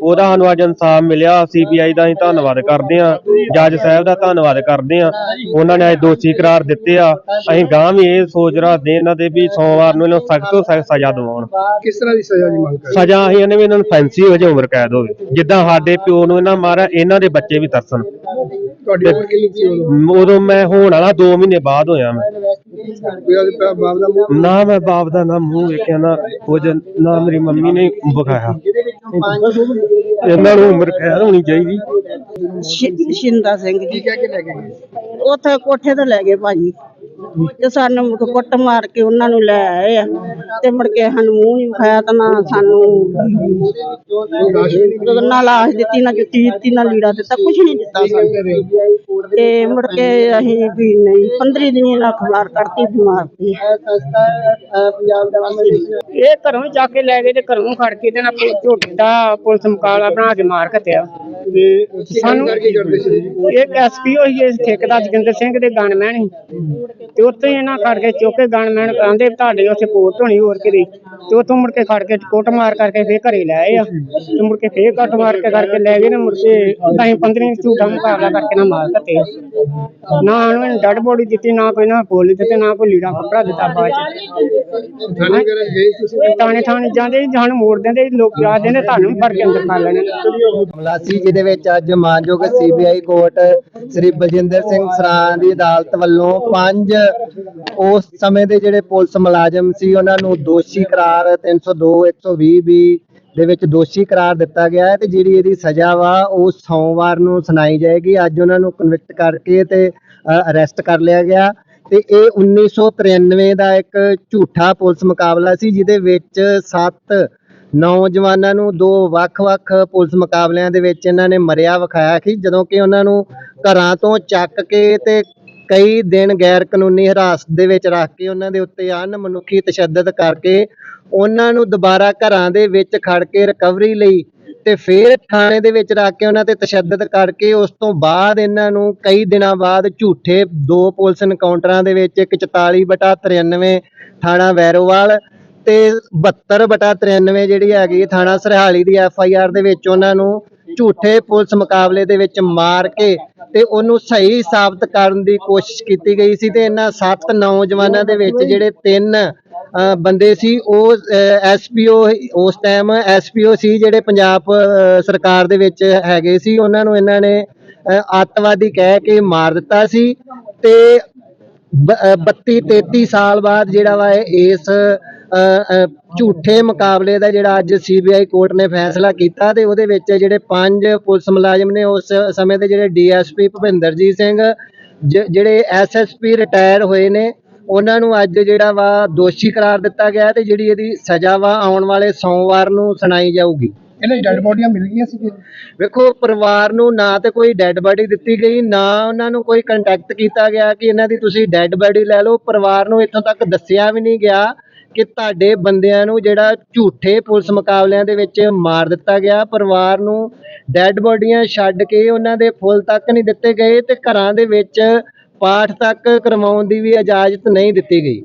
ਉਹਦਾ ਸਾਨੂੰ ਅੱਜ ਇਨਸਾਫ ਮਿਲਿਆ ਸੀਬੀਆਈ ਦਾ ਅਸੀਂ ਧੰਨਵਾਦ ਕਰਦੇ ਆ ਜੱਜ ਸਾਹਿਬ ਦਾ ਧੰਨਵਾਦ ਕਰਦੇ ਆ ਉਹਨਾਂ ਨੇ ਅੱਜ ਦੋਸ਼ੀ ਕਰਾਰ ਦਿੱਤੇ ਆ। ਅਸੀਂ ਗਾਂ ਵੀ ਇਹ ਸੋਚ ਰੱਖਦੇ ਇਹਨਾਂ ਦੇ ਵੀ ਸੋਮਵਾਰ ਨੂੰ ਇਹਨਾਂ ਸਖਤ ਤੋਂ ਸਖਤ ਸਜ਼ਾ ਦਿਵਾਉਣ। ਕਿਸ ਤਰ੍ਹਾਂ ਦੀ ਸਜ਼ਾ ਦੀ ਮੰਗ ਕਰ ਸਜ਼ਾ ਅਸੀਂ ਇਹਨੇ ਵੀ ਇਹਨਾਂ ਨੂੰ ਫੈਂਸੀ ਜਾਏ ਉਮਰ ਕੈਦ ਹੋਵੇ ਜਿੱਦਾਂ ਸਾਡੇ ਪਿਓ ਨੂੰ ਇਹਨਾਂ ਮਾਰਿਆ ਇਹਨਾਂ ਦੇ ਬੱਚੇ ਵੀ ਤਰਸਣ। ਤੁਹਾਡੀ ਉਮਰ ਕਿੰਨੀ ਸੀ ਉਦੋਂ? ਉਦੋਂ ਮੈਂ ਹੋਣ ਵਾਲਾ 2 ਮਹੀਨੇ ਬਾਅਦ ਹੋਇਆ ਮੈਂ। ਨਾ ਮੈਂ ਬਾਪ ਦਾ ਨਾ ਮੂੰਹ ਵੇਖਿਆ ਨਾ ਕੁਝ ਨਾ ਮੇਰੀ ਮੰਮੀ ਨੇ ਵਿਖਾਇਆ। ਇਹਨਾਂ ਨੂੰ ਉਮਰ ਕੈਦ ਹੋਣੀ ਚਾਹੀਦੀ। ਸ਼ਿੰਦਾ ਸਿੰਘ ਕੀ ਜੀ ਕਹਿ ਕੇ ਲੈ ਕੇ ਗਏ? ਉੱਥੇ ਕੋਠੇ ਤੇ ਲੈ ਗਏ ਭਾਜੀ। ਤੇ ਸਾਨੂੰ ਮੁੜ ਕੇ ਕੁੱਟ ਮਾਰ ਕੇ ਉਹਨਾਂ ਨੂੰ ਲੈ ਆਏ ਆ। ਤੇ ਮੁੜ ਕੇ ਸਾਨੂੰ ਮੂੰਹ ਨਹੀਂ ਵਿਖਾਇਆ ਤਾਂ ਨਾ ਸਾਨੂੰ ਲਾਸ਼ ਵੀ ਨਾ ਲਾਸ਼ ਦਿੱਤੀ, ਨਾ ਜੁੱਤੀ ਦਿੱਤੀ, ਨਾ ਲੀੜਾ ਦਿੱਤਾ ਕੁਝ ਨਹੀਂ ਦਿੱਤਾ ਸਾਨੂੰ। ਤੇ ਮੁੜ ਕੇ ਅਸੀਂ ਵੀ ਨਹੀਂ 15 ਦਿਨ ਇਹਨਾਂ ਅਖਬਾਰ ਕੱਢਤੀ ਬਿਮਾਰ ਸੀ। ਇਹ ਘਰੋਂ ਹੀ ਕੇ ਲੈ ਗਏ ਤੇ ਘਰੋਂ ਖੜ ਕੇ ਤੇ ਨਾ ਝੋਟਾ ਪੁਲਿਸ ਮੁਕਾਬਲਾ ਬਣਾ ਕੇ ਮਾਰ ਕੱਟਿਆ ਤੇ ਸਾਨੂੰ ਕੀ ਕਰਦੇ ਸੀ ਜੀ ਇਹ ਐਸਪੀਓ ਹੀ ਇਸ ਠੇਕੇਦਾਰ ਜੋਗਿੰਦਰ ਸਿੰਘ ਦੇ ਗਨਮੈਨ ਸੀ। ਤੇ ਉੱਥੇ ਹੀ ਇਹਨਾਂ ਖੜ ਕੇ ਚੁੱਕ ਕੇ ਗਨਮੈਨ ਆਂਦੇ ਤੁਹਾਡੇ ਉੱਥੇ ਕੋਰਟ ਹੋਣੀ ਹੋਰ ਕਿਤੇ ਤੇ ਉੱਥੋਂ ਮੁੜ ਕੇ ਖੜ ਕੇ ਕੁੱਟ ਮਾਰ ਕਰਕੇ ਫੇਰ ਘਰੇ ਲੈ ਆਏ ਆ। ਤੇ ਮੁੜ ਕੇ ਫੇਰ ਕੱਟ ਮਾਰ ਕੇ ਕਰਕੇ ਲੈ ਗਏ ਨੇ ਮੁੜ ਕੇ ਅਸੀਂ 15 ਝੂਠਾ ਮੁਕਾਬਲਾ ਕਰਕੇ ਨਾ ਮਾਰ ਕੱਟੇ ਨਾ ਉਹਨੂੰ ਡੱਡ ਬੋਡੀ ਦਿੱਤੀ ਨਾ ਕੋਈ ਨਾ ਗੋਲੀ ਦਿੱਤੇ ਨਾ ਕੋਈ ਲੀੜਾ ਕੱਪੜਾ ਦਿੱਤਾ ਬਾਅਦ ਚ। ਥਾਣੇ ਥਾਣੇ ਥਾਣੇ ਜਾਂਦੇ ਜਾਣ ਮੋੜ ਦਿੰਦੇ ਲੋਕ ਆ ਜਾਂਦੇ ਤੁਹਾਨੂੰ ਵੀ ਫੜ ਕੇ ਅੰਦਰ ਕਰ ਲੈਣੇ। ਮਲਾਸੀ ਜਿਹਦੇ ਵਿੱਚ ਅੱਜ ਮਾਨਯੋਗ ਸੀਬੀਆਈ ਕੋਰਟ ਸ੍ਰੀ ਬਲਜਿੰਦਰ ਸਿੰਘ ਸਰਾਂ ਦੀ ਅਦਾਲਤ ਵੱਲੋਂ ਪੰਜ ਉਸ ਸਮੇਂ ਦੇ ਜਿਹੜੇ ਪੁਲਿਸ ਮੁਲਾਜ਼ਮ ਸੀ, ਉਹਨਾਂ ਨੂੰ ਦੋਸ਼ੀ ਕਰਾਰ 302 120 ਬੀ ਦੇ ਵਿੱਚ ਦੋਸ਼ੀ ਕਰਾਰ ਦਿੱਤਾ ਗਿਆ ਹੈ ਤੇ ਜਿਹੜੀ ਇਹਦੀ ਸਜ਼ਾ ਵਾ, ਉਹ ਸੋਮਵਾਰ ਨੂੰ ਸੁਣਾਈ ਜਾਏਗੀ। ਅੱਜ ਉਹਨਾਂ ਨੂੰ ਕਨਵਿਕਟ ਕਰਕੇ ਤੇ ਅਰੈਸਟ ਕਰ ਲਿਆ ਗਿਆ। ਤੇ ਇਹ 1993 ਦਾ ਇੱਕ ਝੂਠਾ ਪੁਲਿਸ ਮੁਕਾਬਲਾ ਸੀ, ਜਿਹਦੇ ਵਿੱਚ 7 ਨੌਜਵਾਨਾਂ ਨੂੰ ਦੋ ਵੱਖ-ਵੱਖ ਪੁਲਿਸ ਮੁਕਾਬਲਿਆਂ ਦੇ ਵਿੱਚ ਇਹਨਾਂ ਨੇ ਮਰਿਆ ਵਿਖਾਇਆ ਸੀ, ਜਦੋਂ ਕਿ ਉਹਨਾਂ ਨੂੰ ਘਰਾਂ ਤੋਂ ਚੱਕ ਕੇ ਤੇ ਕਈ ਦਿਨ ਗੈਰ ਕਾਨੂੰਨੀ ਹਿਰਾਸਤ ਦੇ ਵਿੱਚ ਰੱਖ ਕੇ ਉਹਨਾਂ ਦੇ ਉੱਤੇ ਅਨ ਤਸ਼ੱਦਦ ਕਰਕੇ ਉਹਨਾਂ ਨੂੰ ਦੁਬਾਰਾ ਘਰਾਂ ਦੇ ਵਿੱਚ ਖੜ ਕੇ ਰਿਕਵਰੀ ਲਈ ਤੇ ਫਿਰ ਥਾਣੇ ਦੇ ਵਿੱਚ ਰੱਖ ਕੇ ਉਹਨਾਂ ਤੇ ਤਸ਼ੱਦਦ ਕਰਕੇ ਉਸ ਤੋਂ ਬਾਅਦ ਇਹਨਾਂ ਨੂੰ ਕਈ ਦਿਨਾਂ ਬਾਅਦ ਝੂਠੇ ਦੋ ਪੁਲਿਸ ਐਨਕਾਊਂਟਰਾਂ ਦੇ ਵਿੱਚ ਇੱਕ 44 ਬਟਾ 93 ਥਾਣਾ ਵੈਰੋਵਾਲ ਤੇ 72 ਬਟਾ 93 ਜਿਹੜੀ ਹੈਗੀ ਥਾਣਾ ਸਰਹਾਲੀ ਦੀ ਐਫ ਆਈ ਆਰ ਦੇ ਵਿੱਚ ਉਹਨਾਂ ਨੂੰ ਝੂਠੇ ਪੁਲਿਸ ਮੁਕਾਬਲੇ ਦੇ ਵਿੱਚ ਮਾਰ ਕੇ ਤੇ ਉਹਨੂੰ ਸਹੀ ਸਾਬਤ ਕਰਨ ਦੀ ਕੋਸ਼ਿਸ਼ ਕੀਤੀ ਗਈ ਸੀ ਤੇ ਇਹਨਾਂ ਸੱਤ ਨੌਜਵਾਨਾਂ ਦੇ ਵਿੱਚ ਜਿਹੜੇ ਤਿੰਨ ਬੰਦੇ ਸੀ, ਉਹ ਐਸਪੀਓ ਉਸ ਟਾਈਮ ਐਸਪੀਓ ਸੀ ਜਿਹੜੇ ਪੰਜਾਬ ਸਰਕਾਰ ਦੇ ਵਿੱਚ ਹੈਗੇ ਸੀ, ਉਹਨਾਂ ਨੂੰ ਇਹਨਾਂ ਨੇ ਅੱਤਵਾਦੀ ਕਹਿ ਕੇ ਮਾਰ ਦਿੱਤਾ ਸੀ ਤੇ 32 33 ਸਾਲ ਬਾਅਦ ਜਿਹੜਾ ਵਾ ਇਸ ਝੂਠੇ ਮੁਕਾਬਲੇ ਦਾ ਜਿਹੜਾ ਅੱਜ ਸੀਬੀਆਈ ਕੋਰਟ ਨੇ ਫੈਸਲਾ ਕੀਤਾ ਤੇ ਉਹਦੇ ਵਿੱਚ ਜਿਹੜੇ ਪੰਜ ਪੁਲਿਸ ਮੁਲਾਜ਼ਮ ਨੇ ਉਸ ਸਮੇਂ ਦੇ ਜਿਹੜੇ ਡੀਐਸਪੀ ਭੁਪਿੰਦਰਜੀਤ ਸਿੰਘ ਜਿਹੜੇ ਐਸਐਸਪੀ ਰਿਟਾਇਰ ਹੋਏ ਨੇ ਉਹਨਾਂ ਨੂੰ ਅੱਜ ਜਿਹੜਾ ਵਾ ਦੋਸ਼ੀ ਕਰਾਰ ਦਿੱਤਾ ਗਿਆ ਤੇ ਜਿਹੜੀ ਇਹਦੀ ਸਜ਼ਾ ਵਾ ਆਉਣ ਵਾਲੇ ਸੋਮਵਾਰ ਨੂੰ ਸੁਣਾਈ ਜਾਊਗੀ। ਇਹਨਾਂ ਦੀ ਡੈਡ ਬੋਡੀਆਂ ਮਿਲ ਗਈਆਂ ਸੀ ਵੇਖੋ ਪਰਿਵਾਰ ਨੂੰ ਨਾ ਤੇ ਕੋਈ ਡੈੱਡ ਬਾਡੀ ਦਿੱਤੀ ਗਈ ਨਾ ਉਹਨਾਂ ਨੂੰ ਕੋਈ ਕੰਟੈਕਟ ਕੀਤਾ ਗਿਆ ਕਿ ਇਹਨਾਂ ਦੀ ਤੁਸੀਂ ਡੈੱਡ ਬਾਡੀ ਲੈ ਲਓ ਪਰਿਵਾਰ ਨੂੰ ਇੱਥੋਂ ਤੱਕ ਦੱਸਿਆ ਵੀ ਨਹੀਂ ਗਿਆ ਕਿ ਤੁਹਾਡੇ ਬੰਦਿਆਂ ਨੂੰ ਜਿਹੜਾ ਝੂਠੇ ਪੁਲਿਸ ਮੁਕਾਬਲਿਆਂ ਦੇ ਵਿੱਚ ਮਾਰ ਦਿੱਤਾ ਗਿਆ, ਪਰਿਵਾਰ ਨੂੰ ਡੈੱਡ ਬੋਡੀਆਂ ਛੱਡ ਕੇ ਉਹਨਾਂ ਦੇ ਫੁੱਲ ਤੱਕ ਨਹੀਂ ਦਿੱਤੇ ਗਏ ਤੇ ਘਰਾਂ ਦੇ ਵਿੱਚ ਪਾਠ ਤੱਕ ਕਰਵਾਉਣ ਦੀ ਵੀ ਇਜਾਜ਼ਤ ਨਹੀਂ ਦਿੱਤੀ ਗਈ।